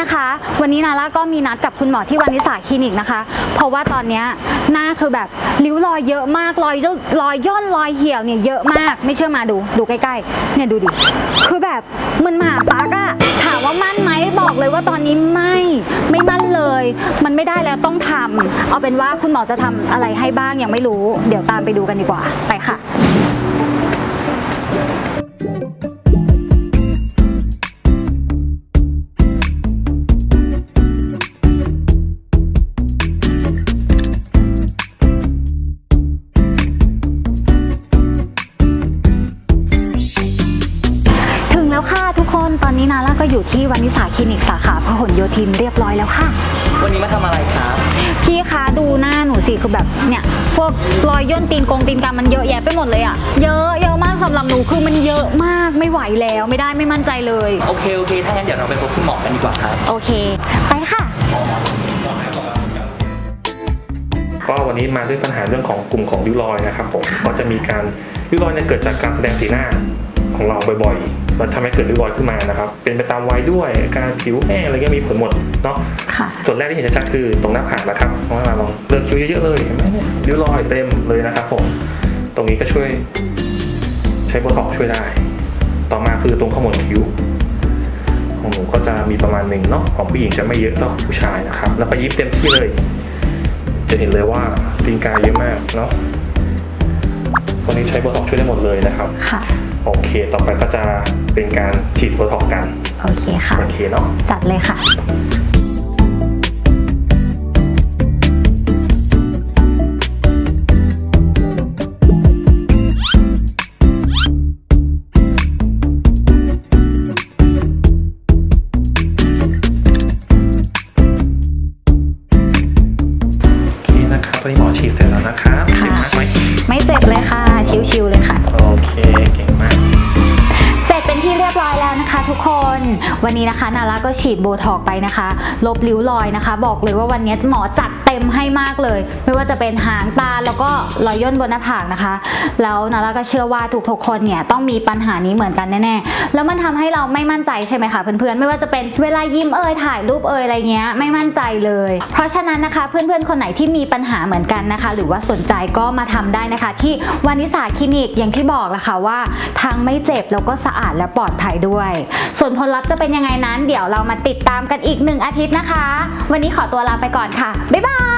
นะคะ วันนี้นาร่าก็มีนัดกับคุณหมอที่วานิสาคลินิกนะคะ เพราะว่าตอนเนี้ยหน้าคือแบบริ้วรอยเยอะมากรอยย่นรอยย่นรอยเหี่ยวเนี่ยเยอะมากไม่เชื่อมาดูดูใกล้ๆเนี่ยดูดิคือแบบมันหมาปักอะถามว่ามั่นไหมบอกเลยว่าตอนนี้ไม่ไม่มั่นเลย มันไม่ได้แล้วต้องทำเอาเป็นว่าคุณหมอจะทำอะไรให้บ้างยังไม่รู้ เดี๋ยวตามไปดูกันดีกว่าไปค่ะ ก็อยู่ที่วานิสาคลินิกสาขาพหลโยธินเรียบร้อยแล้วค่ะ วันนี้มาทำอะไรครับพี่คะดูหน้าหนูสิคือแบบเนี่ยพวกรอยย่นตีนกงตีนกามันเยอะแยะไปหมดเลยอะเยอะเยอะมากสำหรับหนูคือมันเยอะมากไม่ไหวแล้วไม่ได้ไม่มั่นใจเลย โอเคโอเคถ้างั้นเดี๋ยวเราไปพบคุณหมอกันดีกว่าครับ โอเค ไปค่ะ ก็วันนี้มาด้วยปัญหาเรื่องของกลุ่มของริ้วรอยนะครับผมก็จะมีการริ้วรอยเนี่ยเกิดจากการแสดงสีหน้าของเราบ่อยๆ มันทำให้เกิดริ้วรอยขึ้นมานะครับ เป็นไปตามวัยด้วยการผิวแห้งอะไรเงี้ยมีผลหมดเนาะค่ะ ส่วนแรกที่เห็นชัดๆคือตรงหน้าผากนะครับเพราะว่าเราลองเลือกคิ้วเยอะๆเลยเห็นไหมเนี่ยริ้วรอยเต็มเลยนะครับผมตรงนี้ก็ช่วยใช้โบท็อกซ์ช่วยได้ ต่อมาคือตรงขมวดคิ้วของหนูก็จะมีประมาณหนึ่งเนาะของผู้หญิงจะไม่เยอะเท่าผู้ชายนะครับ แล้วก็ยิ้มเต็มที่เลย จะเห็นเลยว่าตีนกายเยอะมากเนาะตรงนี้ใช้โบท็อกซ์ช่วยได้หมดเลยนะครับค่ะ โอเค ต่อไปก็จะเป็นการฉีดโบท็อกซ์กัน โอเคค่ะ โอเคเนาะ จัดเลยค่ะ โอเคนะครับ ตอนนี้หมอฉีดเสร็จแล้วนะครับเก่งมากไหม ไม่เจ็บเลยค่ะ วันนี้นะคะ นาราก็ฉีดโบท็อกไปนะคะ ลบริ้วรอยนะคะ บอกเลยว่าวันนี้หมอจัดเต็มให้มากเลย ไม่ว่าจะเป็นหางตาแล้วก็รอยย่นบนหน้าผากนะคะ แล้วนาราก็เชื่อว่าทุกๆคนเนี่ยต้องมีปัญหานี้เหมือนกันแน่ๆแล้วมันทำให้เราไม่มั่นใจใช่ไหมคะเพื่อนๆไม่ว่าจะเป็นเวลายิ้มเอ่ยถ่ายรูปเอ่ยอะไรเงี้ยไม่มั่นใจเลย เพราะฉะนั้นนะคะเพื่อนๆคนไหนที่มีปัญหาเหมือนกันนะคะ หรือว่าสนใจก็มาทำได้นะคะ ที่วานิสาคลินิกอย่างที่บอกแหละค่ะว่าทั้งไม่เจ็บแล้วก็สะอาดและปลอดภัยด้วย ส่วนผลลัพธ์จะเป็นยังไงนั้น เดี๋ยวเรามาติดตามกันอีกหนึ่งอาทิตย์นะคะ วันนี้ขอตัวลาไปก่อนค่ะ บ๊ายบาย